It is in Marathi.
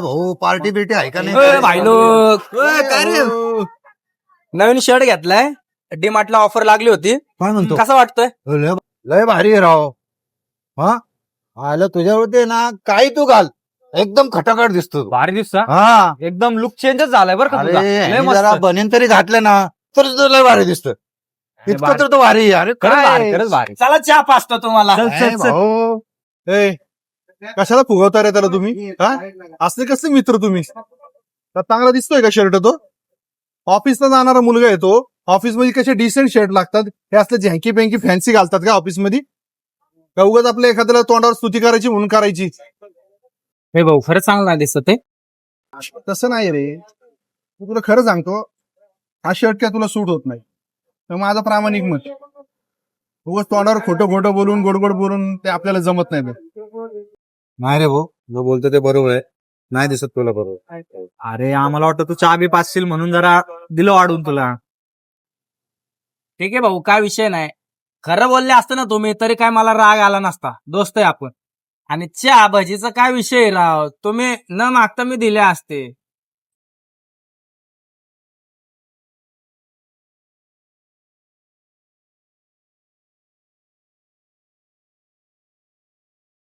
भाऊ पार्टी बिर्टी आहे का ए, नाही? भाई लोक. काय रे? नवीन शर्ट घेतलाय. डी मार्टला ऑफर लागली होती. काय म्हणतो? कसा वाटतोय? लय लय भारी आहे राव. हा? आलं तुझ्यावरती ना काही तू घाल. एकदम खटाखट दिसतो तू. भारी दिवसा हा? एकदम लुक चेंजच झालाय बरं का अरे तुझा. लय ह्यानी मस्त. जरा बनेन तरी घातलं ना तर तुझं लय भारी दिसत. इतकं भारी. तर तो भारी आहे. अरे खरंच भारी काय? खरंच भारी. चला चहा पाचतो तुम्हाला. काय भाऊ. ए कशाला फुगवता रे त्याला तुम्ही? हा? असले कसले मित्र तुम्ही? तर चांगला दिसतोय का शर्ट तो? ऑफिसला जाणारा मुलगा आहे तो. ऑफिसमध्ये कसे डिसेंट शर्ट लागतात. हे असले झँकी पेंकी फॅन्सी घालतात का ऑफिसमध्ये? का उगाच आपल्या एखाद्याला तोंडावर स्तुती करायची म्हणून करायची? हे भाऊ खरंच चांगलं नाही दिसत ते. तसं नाही रे. मी तुला खरं सांगतो हा शर्ट काय तुला सूट होत नाही. तर माझं प्रामाणिक मत. उगाच तोंडावर खोटं खोटं बोलून गोड गोड बोलून ते आपल्याला जमत नाही बघ. नाही रे भाऊ जो बोलतो ते बरोबर आहे. नाही दिसत तुला बरोबर. अरे आम्हाला वाटतं तू चहा बी पाचशील म्हणून जरा दिलं वाढून तुला. ठीक आहे भाऊ काय विषय नाही. खरं बोलले असतं ना तुम्ही तरी काय मला राग आला नसता. दोस्त आहे आपण. आणि चहा भजीचा काय विषय आहे राव? तुम्ही न मागता मी दिले असते.